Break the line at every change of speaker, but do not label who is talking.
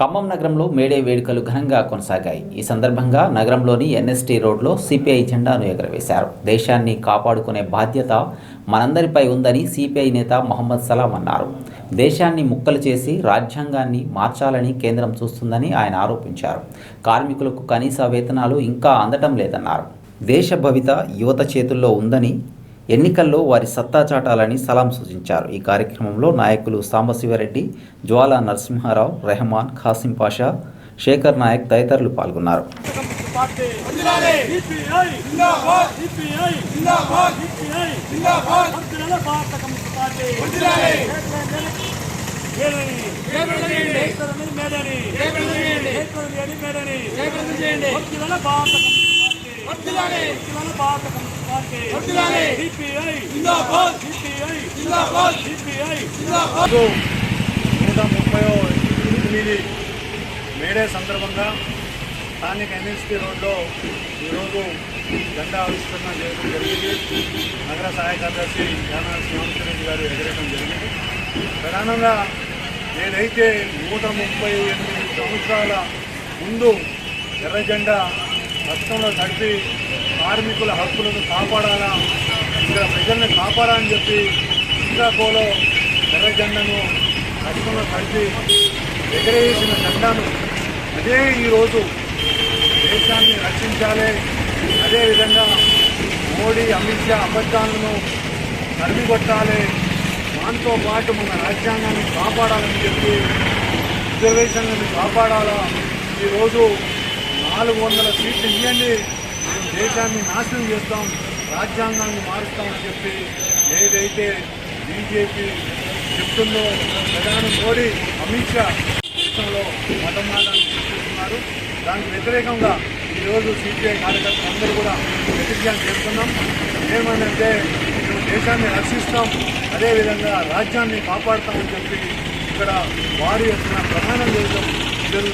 ఖమ్మం నగరంలో మేడే వేడుకలు ఘనంగా కొనసాగాయి. ఈ సందర్భంగా నగరంలోని ఎన్ఎస్టీ రోడ్లో సిపిఐ జెండాను ఎగరవేశారు. దేశాన్ని కాపాడుకునే బాధ్యత మనందరిపై ఉందని సిపిఐ నేత మహమ్మద్ సలాం అన్నారు. దేశాన్ని ముక్కలు చేసి రాజ్యాంగాన్ని మార్చాలని కేంద్రం చూస్తుందని ఆయన ఆరోపించారు. కార్మికులకు కనీస వేతనాలు ఇంకా అందటం లేదన్నారు. దేశ భవిత యువత చేతుల్లో ఉందని ఎన్నికల్లో వారి సత్తా చాటాలని సలాం సూచించారు ఈ కార్యక్రమంలో నాయకులు సాంబశివరెడ్డి జ్వాలా నరసింహారావు రెహమాన్ ఖాసిం పాషా శేఖర్ నాయక్ తదితరులు పాల్గొన్నారు
భారత
నూట ముప్పై ఎనిమిది మేడే సందర్భంగా స్థానిక ఎన్ఎస్పీ రోడ్లో ఈరోజు జెండా ఆవిష్కరణ చేయడం జరిగింది. నగర సహాయ కార్యదర్శి యానా శ్రీరామచంద్రెడ్డి గారు ఎగరేయడం జరిగింది. ప్రధానంగా ఏదైతే నూట ముప్పై ఎనిమిది సంవత్సరాల ముందు ఎర్ర జెండా రక్తంలో తడిపి కార్మికుల హక్కులను కాపాడాలా? ఇక్కడ ప్రజల్ని కాపాడాలని చెప్పి శ్రీకాకుళంలో ఎర్ర జెండాను రక్తంలో తడిపి ఎగరేసిన జెండాను అదే ఈరోజు దేశాన్ని రక్షించాలి. అదేవిధంగా మోడీ అమిత్ షా అబద్ధాలను తరిమికొట్టాలి. దాంతో పాటు మన రాజ్యాంగాన్ని కాపాడాలని చెప్పి రిజర్వేషన్లను కాపాడాలా? ఈరోజు నాలుగు వందల సీట్లు ఇవ్వండి. మేము దేశాన్ని నాశనం చేస్తాం రాజ్యాంగాన్ని మారుస్తామని చెప్పి ఏదైతే బీజేపీ చెప్తుందో ప్రధాని మోడీ అమిత్ షా దేశంలో మతమాదాన్ని సృష్టిస్తున్నారు దానికి వ్యతిరేకంగా ఈరోజు సిపిఐ కార్యకర్తలు అందరూ కూడా ప్రతిజ్ఞానం చేస్తున్నాం. ఏమనంటే మేము దేశాన్ని రక్షిస్తాం అదేవిధంగా రాజ్యాన్ని కాపాడుతామని చెప్పి ఇక్కడ వారి యొక్క ప్రమాణం చేయడం